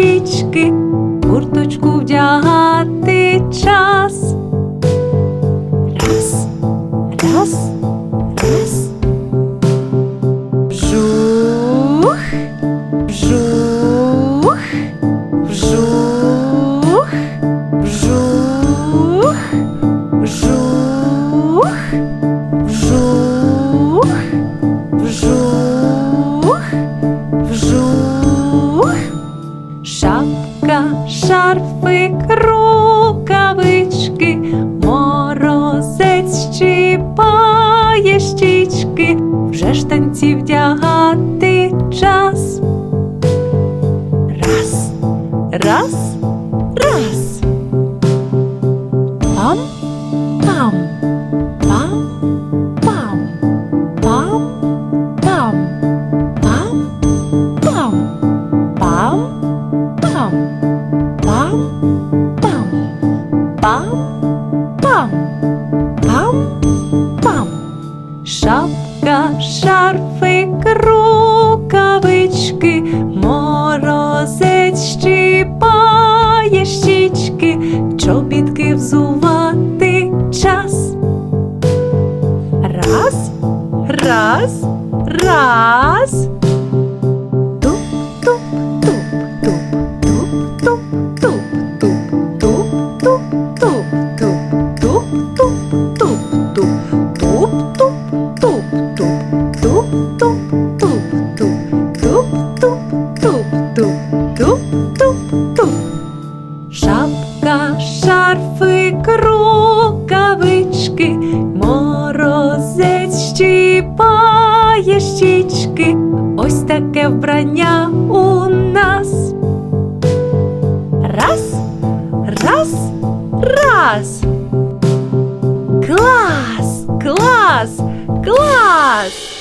щічки, курточку вдягає. Шапка, шарфик, рукавички, морозець щіпає щічки, вже ж танці вдягати час. Раз, раз, раз. Шапка, шарфик, рукавички, морозець щіпає щічки, чобітки взувати час. Раз, раз, раз. Туп, туп, туп, туп, туп, туп. Шапка, шарфик, рукавички, морозець щіпає щічки, ось таке вбрання glass.